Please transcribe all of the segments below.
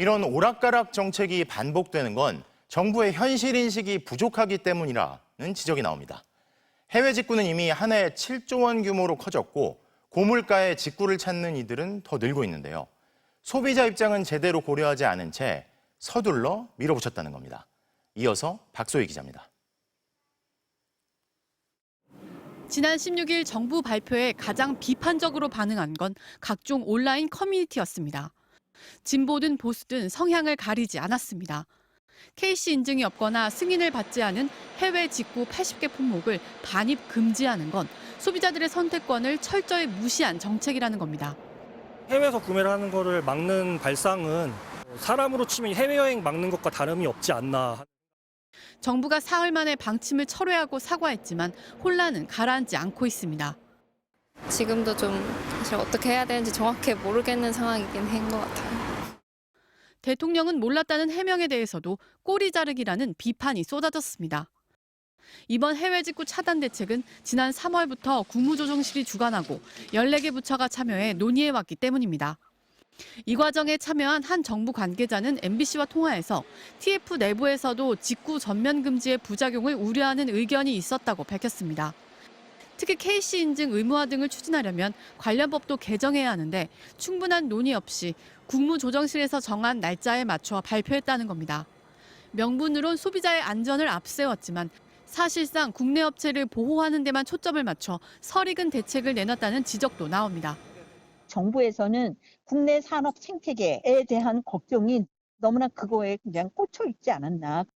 이런 오락가락 정책이 반복되는 건 정부의 현실 인식이 부족하기 때문이라는 지적이 나옵니다. 해외 직구는 이미 한 해 7조 원 규모로 커졌고 고물가에 직구를 찾는 이들은 더 늘고 있는데요. 소비자 입장은 제대로 고려하지 않은 채 서둘러 밀어붙였다는 겁니다. 이어서 박소희 기자입니다. 지난 16일 정부 발표에 가장 비판적으로 반응한 건 각종 온라인 커뮤니티였습니다. 진보든 보수든 성향을 가리지 않았습니다. KC 인증이 없거나 승인을 받지 않은 해외 직구 80개 품목을 반입 금지하는 건 소비자들의 선택권을 철저히 무시한 정책이라는 겁니다. 해외에서 구매를 하는 거를 막는 발상은 사람으로 치면 해외여행 막는 것과 다름이 없지 않나. 정부가 사흘 만에 방침을 철회하고 사과했지만 혼란은 가라앉지 않고 있습니다. 지금도 좀 사실 어떻게 해야 되는지 정확히 모르겠는 상황이긴 한 것 같아요. 대통령은 몰랐다는 해명에 대해서도 꼬리 자르기라는 비판이 쏟아졌습니다. 이번 해외 직구 차단 대책은 지난 3월부터 국무조정실이 주관하고 14개 부처가 참여해 논의해 왔기 때문입니다. 이 과정에 참여한 한 정부 관계자는 MBC와 통화에서 TF 내부에서도 직구 전면 금지의 부작용을 우려하는 의견이 있었다고 밝혔습니다. 특히 KC 인증 의무화 등을 추진하려면 관련 법도 개정해야 하는데 충분한 논의 없이 국무조정실에서 정한 날짜에 맞춰 발표했다는 겁니다. 명분으론 소비자의 안전을 앞세웠지만 사실상 국내 업체를 보호하는 데만 초점을 맞춰 설익은 대책을 내놨다는 지적도 나옵니다. 정부에서는 국내 산업 생태계에 대한 걱정이 너무나 그거에 그냥 꽂혀 있지 않았나.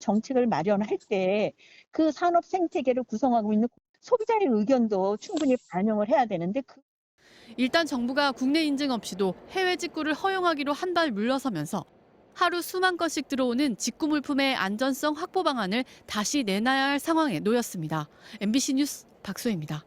정책을 마련할 때 그 산업 생태계를 구성하고 있는 소비자의 의견도 충분히 반영을 해야 되는데 그 일단 정부가 국내 인증 없이도 해외 직구를 허용하기로 한 발 물러서면서 하루 수만 건씩 들어오는 직구 물품의 안전성 확보 방안을 다시 내놔야 할 상황에 놓였습니다. MBC 뉴스 박소희입니다.